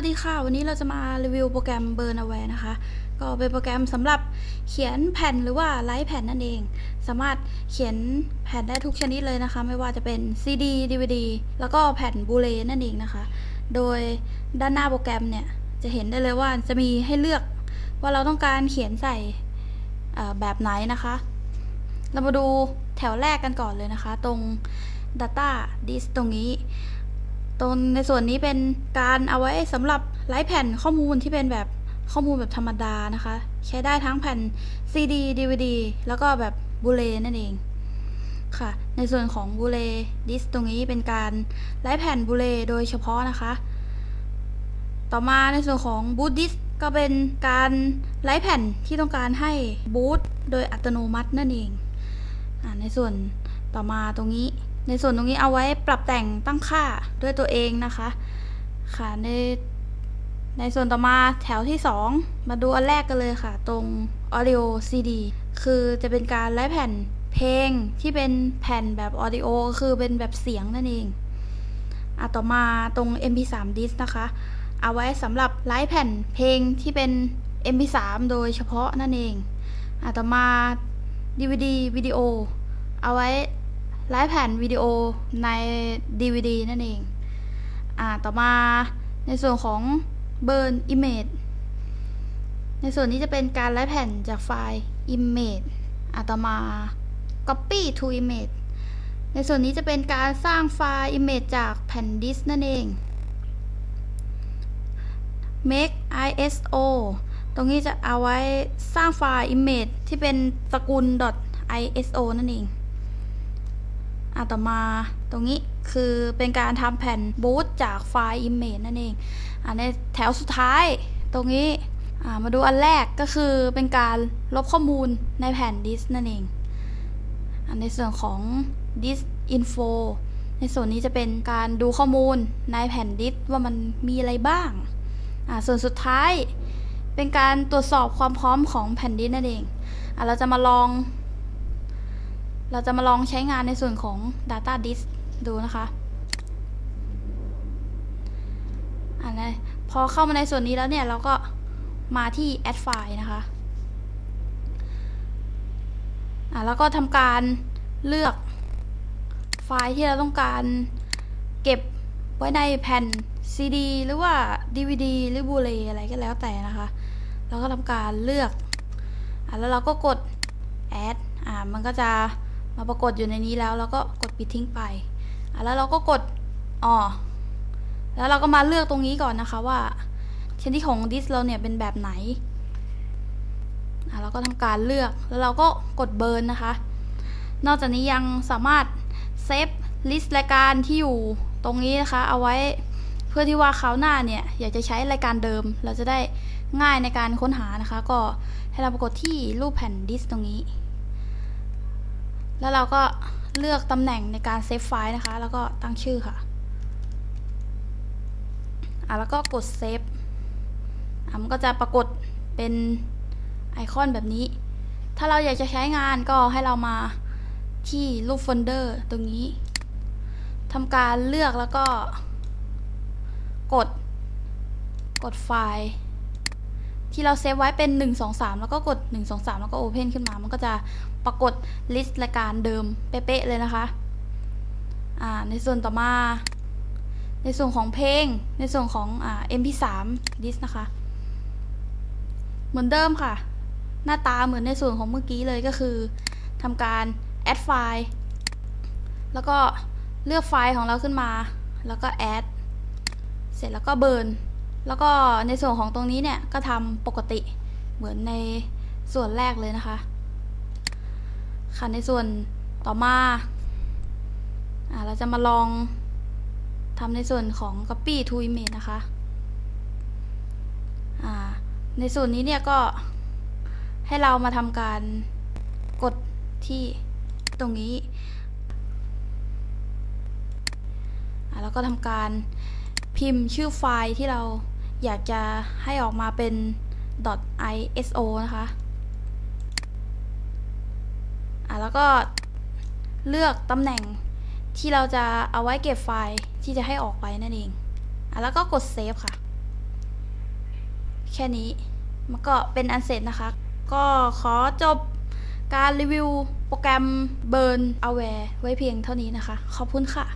วัสดีค่ะ วันนี้เราจะมารีวิวโปรแกรม Burn Aware นะคะ ก็เป็นโปรแกรมสำหรับเขียนแผ่นหรือว่าไลฟ์แผ่นนั่นเอง สามารถเขียนแผ่นได้ทุกชนิดเลยนะคะ ไม่ว่าจะเป็น CD DVD แล้วก็แผ่นบูเลนั่นเองนะคะ โดยด้านหน้าโปรแกรมเนี่ย จะเห็นได้เลยว่าจะมีให้เลือกว่าเราต้องการเขียนใส่แบบไหนนะคะ เรามาดูแถวแรกกันก่อนเลยนะคะ ตรง Data Disk ตรงนี้ ตรงในส่วนนี้เป็นการเอาไว้สำหรับไลฟ์แผ่นข้อมูลที่เป็นแบบข้อมูลแบบธรรมดานะคะ ใช้ได้ทั้งแผ่น CD DVD แล้วก็แบบบูเลนั่นเองค่ะ ในส่วนของบูเลดิสตรงนี้เป็นการไลฟ์แผ่นบูเลโดยเฉพาะนะคะ ต่อมาในส่วนของบูตดิสก็เป็นการไลฟ์แผ่นที่ต้องการให้บูตโดยอัตโนมัตินั่นเองอในส่วน ต่อมาตรงนี้ในส่วนตรงนี้เอาไว้ปรับแต่งตั้งค่าด้วยตัวเองนะคะ ค่ะในในส่วนต่อมาแถวที่ 2 มาดูอันแรกกันเลยค่ะ ตรง Audio CD คือจะเป็นการไลฟ์แผ่นเพลงที่เป็นแผ่นแบบ Audio คือเป็นแบบเสียงนั่นเองอะต่อมาตรง MP3 disk นะคะ เอาไว้สำหรับไลฟ์แผ่นเพลงที่เป็น MP3 โดยเฉพาะนั่นเองอะต่อมา DVD วิดีโอ เอาไว้ไลฟ์แผ่นวิดีโอใน DVD นั่นเอง อ่า ต่อมาในส่วนของ Burn Image ในส่วนนี้จะเป็นการไลฟ์แผ่นจากไฟล์ Image อ่าต่อมา Copy to Image ในส่วนนี้จะเป็นการสร้างไฟล์ Image จากแผ่นดิสก์นั่นเอง Make ISO ตรงนี้จะเอาไว้สร้างไฟล์ Image ที่เป็นตระกูล .iso นั่นเอง อะต่อมาตรงนี้คือเป็นการทำแผ่นบูตจากไฟล์ Image นั่นเองอะในแถวสุดท้ายตรงนี้อะมาดูอันแรกก็คือเป็นการลบข้อมูลในแผ่นดิสก์นั่นเองอะในส่วนของ disk info ในส่วนนี้จะเป็นการดูข้อมูลในแผ่นดิสก์ว่ามันมีอะไรบ้างอะส่วนสุดท้ายเป็นการตรวจสอบความพร้อมของแผ่นดิสก์นั่นเองอะเราจะมาลอง เราจะมาลองใช้งานในส่วนของ Data Disk ดูนะคะอันนี้พอเข้ามาในส่วนนี้แล้วเนี่ย เราก็มาที่ Add File นะคะอะแล้วก็ทำการเลือกไฟล์ที่เราต้องการเก็บไว้ในแผ่น CD หรือว่า DVD หรือบูเลอะไรก็แล้วแต่นะคะแล้วก็ทำการเลือกอะแล้วเราก็กด Add อ่า มันก็จะ มาปรากฏอยู่ในนี้แล้วแล้วก็กดปิดทิ้งไปแล้วเราก็กดอ๋อแล้วเราก็มาเลือกตรงนี้ก่อนนะคะว่าชนิดของดิสเราเนี่ยเป็นแบบไหนเราก็ทำการเลือกแล้วเราก็กดเบิร์นนะคะ นอกจากนี้ยังสามารถเซฟลิสต์รายการที่อยู่ตรงนี้นะคะ เอาไว้เพื่อที่ว่าคราวหน้าเนี่ย อยากจะใช้รายการเดิม เราจะได้ง่ายในการค้นหานะคะ ก็ให้เราปรากฏที่รูปแผ่นดิสตรงนี้ แล้วเราก็เลือกตำแหน่งในการเซฟไฟล์นะคะ แล้วก็ตั้งชื่อค่ะ อะ แล้วก็กดเซฟอะมันก็จะปรากฏเป็นไอคอนแบบนี้ ถ้าเราอยากจะใช้งานก็ให้เรามาที่รูปโฟลเดอร์ตรงนี้ทำการเลือกแล้วก็ กด กดไฟล์ ที่เราเซฟไว้เป็น 1 2 3 แล้วก็กด 1 2 3 แล้วก็ Open ขึ้นมา มันก็จะปรากฏลิสต์รายการเดิมเป๊ะๆเลยนะคะอ่าในส่วนต่อมา ในส่วนของเพลง ในส่วนของอ่า MP3 ดิสนะคะ เหมือนเดิมค่ะ หน้าตาเหมือนในส่วนของเมื่อกี้เลยก็คือทำการ add ไฟล์ แล้วก็เลือกไฟล์ของเราขึ้นมา แล้วก็ add เสร็จแล้วก็เบิร์น แล้วก็ในส่วนของตรงนี้เนี่ยก็ทำปกติเหมือนในส่วนแรกเลยนะคะ ค่ะในส่วนต่อมาอ่าเราจะมาลองทำในส่วนของ copy to image นะคะอ่าในส่วนนี้เนี่ยก็ให้เรามาทำการกดที่ตรงนี้อ่าแล้วก็ทำการพิมพ์ชื่อไฟล์ที่เรา อยากจะให้ออกมาเป็น .iso นะคะอะแล้วก็เลือกตำแหน่งที่เราจะเอาไว้เก็บไฟล์ที่จะให้ออกไปนั่นเองอะแล้วก็กดเซฟค่ะ แค่นี้ มันก็เป็นอันเสร็จนะคะ ก็ขอจบการรีวิวโปรแกรม Burn Aware ไว้เพียงเท่านี้นะคะ ขอบคุณค่ะ